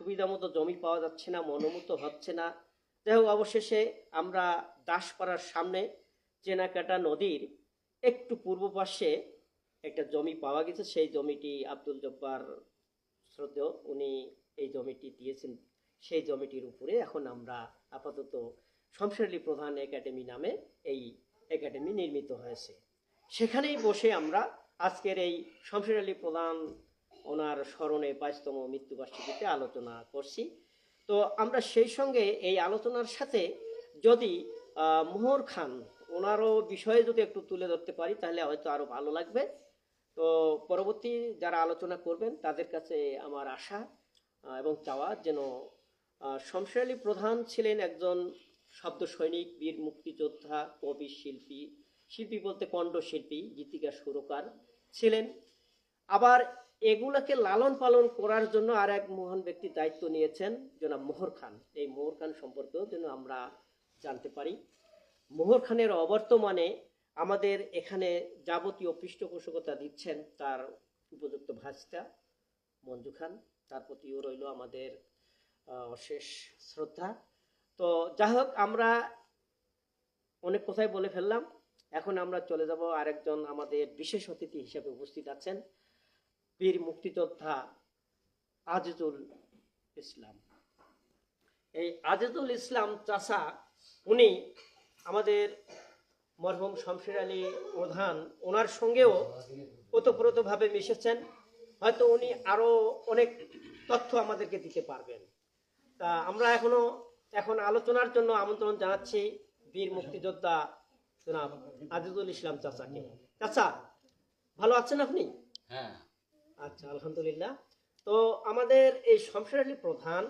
সুবিধা মতো জমি পাওয়া যাচ্ছে না মনোমতো হচ্ছে না। যাই হোক, অবশেষে আমরা দাসপাড়ার সামনে চেনাকাটা নদীর একটু পূর্ব পাশে একটা জমি পাওয়া গেছে। সেই জমিটি আব্দুল জব্বার শ্রদ্ধেয়, উনি এই জমিটি দিয়েছেন। সেই জমিটির উপরে এখন আমরা আপাতত শমশের আলী প্রধান একাডেমি নামে এই একাডেমি নির্মিত হয়েছে। সেখানেই বসে আমরা আজকের এই শমশের আলী প্রধান ওনার স্মরণে বাইশতম মৃত্যুবার্ষিকীতে আলোচনা করছি। তো আমরা সেই সঙ্গে এই আলোচনার সাথে যদি মোহর খান ওনারও বিষয়ে যদি একটু তুলে ধরতে পারি, তাহলে হয়তো আরও ভালো লাগবে। তো পরবর্তী যারা আলোচনা করবেন, তাদের কাছে আমার আশা এবং চাওয়া যেন শমশের আলী প্রধান ছিলেন একজন শব্দ সৈনিক, বীর মুক্তিযোদ্ধা, কবি, শিল্পী শিল্পী বলতে কণ্ঠশিল্পী গীতিকা সুরকার ছিলেন। আবার এগুলাকে লালন পালন করার জন্য আর এক মহান ব্যক্তি দায়িত্ব নিয়েছেন জনাব মোহর খান। এই মোহর খান সম্পর্কেও যেন আমরা জানতে পারি। মোহর খানের অবর্তমানে আমাদের এখানে যাবতীয় পৃষ্ঠপোষকতা দিচ্ছেন তার উপযুক্ত ভাষটা মঞ্জু খান। তার প্রতিও রইল আমাদের অশেষ শ্রদ্ধা। তো যাই হোক, আমরা অনেক কথাই বলে ফেললাম। এখন আমরা চলে যাব আরেকজন আমাদের বিশেষ অতিথি হিসেবে উপস্থিত আছেন। বীর মুক্তিযোদ্ধা আজিজুল ইসলাম। এই আজিজুল ইসলাম চাষা, উনি আমাদের মরহুম শমশের আলী প্রধান, ওনার সঙ্গেও ওতপ্রোতভাবে মিশেছেন। হয়তো উনি আরও অনেক তথ্য আমাদেরকে দিতে পারবেন। তা আমরা এখনও, এখন আলোচনার জন্য আমন্ত্রণ জানাচ্ছি বীর মুক্তিযোদ্ধা জনাব আজিজুল ইসলাম চাচাকে। চাচা, ভালো আছেন আপনি? হ্যাঁ। আচ্ছা আলহামদুলিল্লাহ। তো আমাদের এই শমশের আলী প্রধান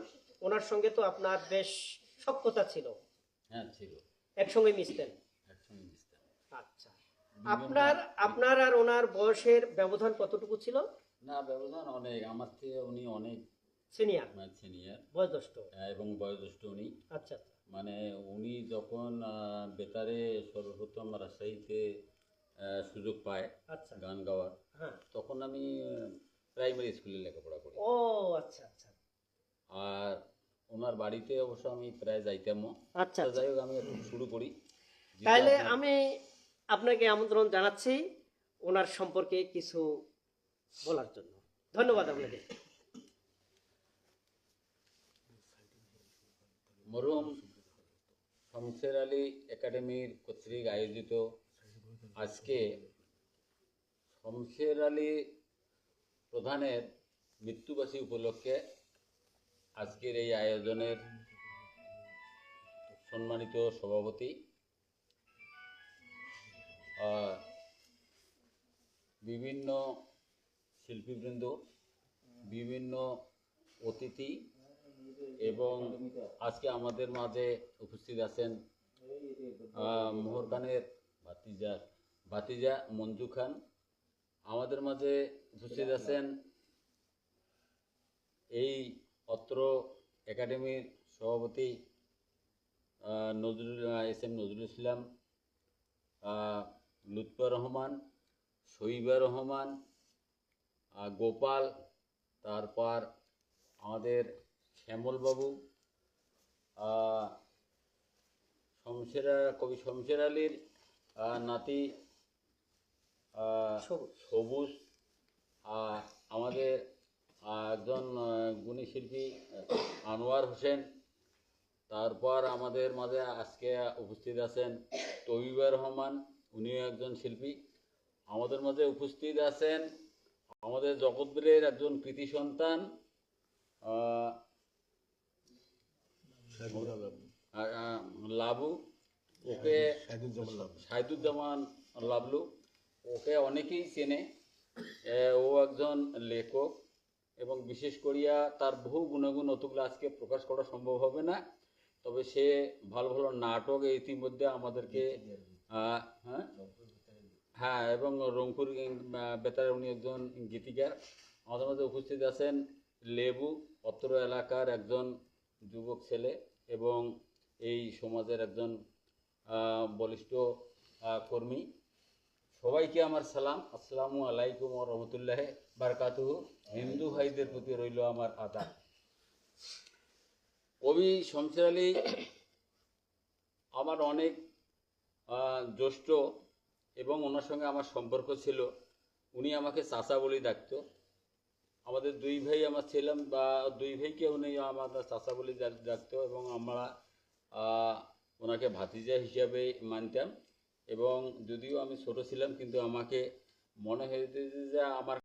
ওনার সঙ্গে তো আপনার বেশ সক্ষতা ছিল। হ্যাঁ ছিল। একসঙ্গে মিশতেন। একসঙ্গে মিশতেন। আচ্ছা। আপনার আপনার আর ওনার বয়সের ব্যবধান কতটুকু ছিল? না ব্যবধান অনেক। আমার থেকে উনি অনেক সিনিয়র। সিনিয়র। বয়োজ্যেষ্ঠ। এবং বয়োজ্যেষ্ঠ উনি। আচ্ছা আচ্ছা। মানে উনি যখন বেতারে সর্বপ্রথম রাজশাহীতে সুযোগ পায় আচ্ছা। গান গাওয়ার হ্যাঁ। তখন আমি প্রাইমারি স্কুলে লেখাপড়া করি। ও আচ্ছা আচ্ছা। আর ওনার বাড়িতে অবশ্য আমি প্রায় যাইতামও। আচ্ছা আচ্ছা। যাই হোক আমি শুরু করি। তাহলে আমি আপনাকে আমন্ত্রণ জানাচ্ছি ওনার সম্পর্কে কিছু বলার জন্য। ধন্যবাদ আপনাকে। মরহুম শমশের আলী একাডেমির কর্তৃক আয়োজিত আজকে শমশের আলী প্রধানের মৃত্যুবাসী উপলক্ষে আজকের এই আয়োজনের সম্মানিত সভাপতি বিভিন্ন শিল্পীবৃন্দ, বিভিন্ন অতিথি এবং আজকে আমাদের মাঝে উপস্থিত আছেন মোহর খানের ভাতিজা ভাতিজা মঞ্জু খান আমাদের মাঝে উপস্থিত আছেন এই অত্র একাডেমির সভাপতি নজরুল এস এম নজরুল ইসলাম আহ, লুৎফর রহমান শহীবা রহমান গোপাল তারপর আমাদের শ্যামলবাবু শমশের কবি শমশের আলীর নাতি সবুজ। আমাদের একজন গুণী শিল্পী আনোয়ার হোসেন। তারপর আমাদের মাঝে আজকে উপস্থিত আছেন তবিবা রহমান উনিও একজন শিল্পী। আমাদের মাঝে উপস্থিত আছেন আমাদের জগৎবীরের একজন কৃতি সন্তান লাবু। ওকে সাইদুজ্জামান লাবলু। ওকে অনেকেই চেনে ও একজন লেখক এবং বিশেষ করিয়া তার বহু গুণাগুণ অতগুলো আজকে প্রকাশ করা সম্ভব হবে না। তবে সে ভালো ভালো নাটক ইতিমধ্যে আমাদেরকে হ্যাঁ? হ্যাঁ এবং রংপুর বেতারে উনি একজন গীতিকার। আমাদের মধ্যে উপস্থিত আছেন লেবু, অত্র এলাকার একজন যুবক ছেলে এবং এই সমাজের একজন বলিষ্ঠ কর্মী। সবাইকে আমার সালাম। আসসালামু আলাইকুম রহমতুল্লাহ বারকাতুহু। হিন্দু ভাইদের প্রতি রইল আমার আদা কবি শমশের আলী আমার অনেক জ্যেষ্ঠ এবং ওনার সঙ্গে আমার সম্পর্ক ছিল। উনি আমাকে চাচা বলে ডাকতো। আমাদের দুই ভাই আমার ছিলাম বা দুই ভাইকে উনি আমাদের চাচা বলে ডাক- ডাকতো এবং আমরা ওনাকে ভাতিজা হিসাবে মানতাম। এবং যদিও আমি ছোট ছিলাম কিন্তু আমাকে মনে হয়েছে যে আমার